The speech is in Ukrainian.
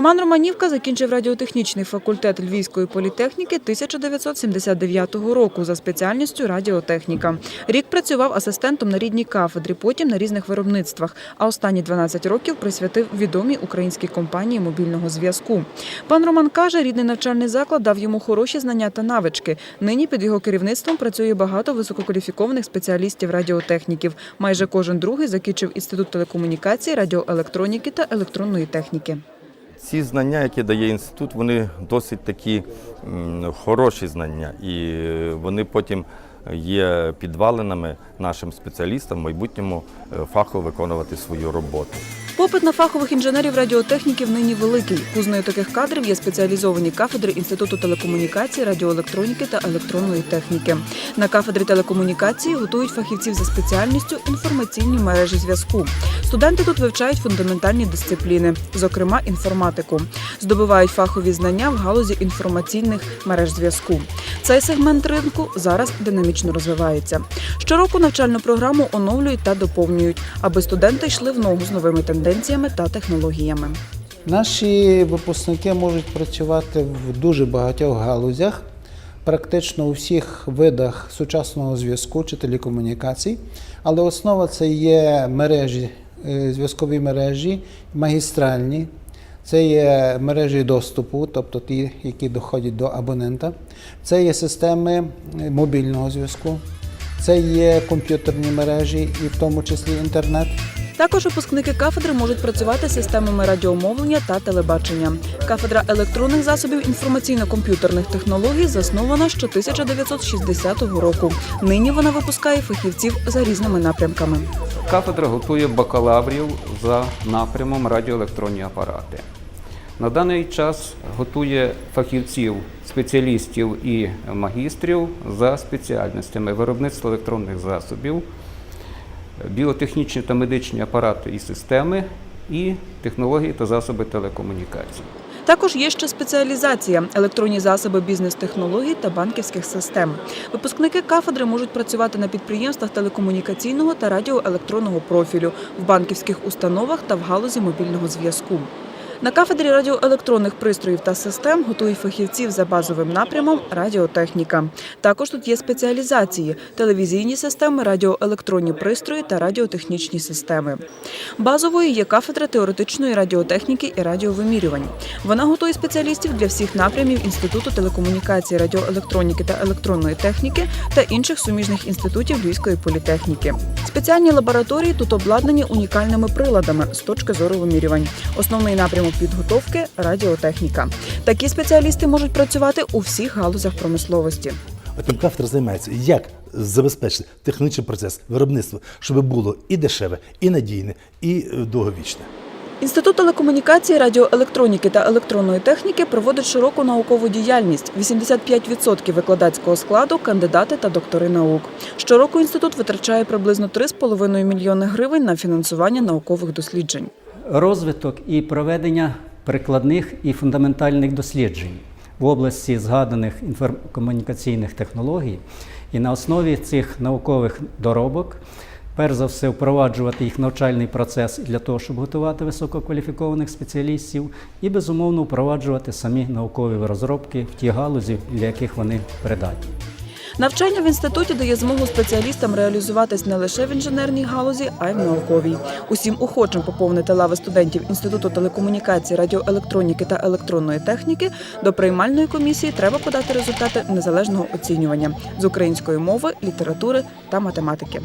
Роман Романівка закінчив радіотехнічний факультет Львівської політехніки 1979 року за спеціальністю радіотехніка. Рік працював асистентом на рідній кафедрі, потім на різних виробництвах. А останні 12 років присвятив відомій українській компанії мобільного зв'язку. Пан Роман каже, рідний навчальний заклад дав йому хороші знання та навички. Нині під його керівництвом працює багато висококваліфікованих спеціалістів радіотехніків. Майже кожен другий закінчив інститут телекомунікації, радіоелектроніки та електронної техніки. Ці знання, які дає інститут, вони досить такі хороші знання, і е, вони потім є підвалинами нашим спеціалістам в майбутньому е, фахово виконувати свою роботу. Попит на фахових інженерів радіотехніків нині великий. Кузнею таких кадрів є спеціалізовані кафедри Інституту телекомунікації, радіоелектроніки та електронної техніки. На кафедрі телекомунікації готують фахівців за спеціальністю інформаційні мережі зв'язку. Студенти тут вивчають фундаментальні дисципліни, зокрема інформатику. Здобувають фахові знання в галузі інформаційних мереж зв'язку. Цей сегмент ринку зараз динамічно розвивається. Щороку навчальну програму оновлюють та доповнюють, аби студенти йшли в ногу з новими тенденціями та технологіями. Наші випускники можуть працювати в дуже багатьох галузях, практично у всіх видах сучасного зв'язку чи телекомунікацій. Але основа це є мережі, зв'язкові мережі, магістральні. Це є мережі доступу, тобто ті, які доходять до абонента. Це є системи е, мобільного зв'язку, це є комп'ютерні мережі, і в тому числі інтернет. Також випускники кафедри можуть працювати з системами радіомовлення та телебачення. Кафедра електронних засобів інформаційно-комп'ютерних технологій заснована ще 1960 року. Нині вона випускає фахівців за різними напрямками. Кафедра готує бакалаврів за напрямом радіоелектронні апарати. На даний час готує фахівців, спеціалістів і магістрів за спеціальностями виробництва електронних засобів, біотехнічні та медичні апарати і системи, і технології та засоби телекомунікацій. Також є ще спеціалізація електронні засоби бізнес-технологій та банківських систем. Випускники кафедри можуть працювати на підприємствах телекомунікаційного та радіоелектронного профілю, в банківських установах та в галузі мобільного зв'язку. На кафедрі радіоелектронних пристроїв та систем готують фахівців за базовим напрямом радіотехніка. Також тут є спеціалізації телевізійні системи, радіоелектронні пристрої та радіотехнічні системи. Базовою є кафедра теоретичної радіотехніки і радіовимірювань. Вона готує спеціалістів для всіх напрямів Інституту телекомунікації, радіоелектроніки та електронної техніки та інших суміжних інститутів Львівської політехніки. Спеціальні лабораторії тут обладнані унікальними приладами з точки зору вимірювань. Основний напрямок підготовки радіотехніка. Такі спеціалісти можуть працювати у всіх галузях промисловості. Тим кафедра займається, як забезпечити технічний процес виробництва, щоб було і дешеве, і надійне, і е, довговічне. Інститут телекомунікації, радіоелектроніки та електронної техніки проводить широку наукову діяльність. 85% викладацького складу кандидати та доктори наук. Щороку інститут витрачає приблизно 3,5 мільйони гривень на фінансування наукових досліджень. Розвиток і проведення прикладних і фундаментальних досліджень в області згаданих інформкомунікаційних технологій, і на основі цих наукових доробок, перш за все, впроваджувати їх навчальний процес для того, щоб готувати висококваліфікованих спеціалістів, і безумовно впроваджувати самі наукові розробки в ті галузі, для яких вони придатні. Навчання в інституті дає змогу спеціалістам реалізуватись не лише в інженерній галузі, а й в науковій. Усім охочим поповнити лави студентів Інституту телекомунікації, радіоелектроніки та електронної техніки до приймальної комісії треба подати результати незалежного оцінювання з української мови, літератури та математики.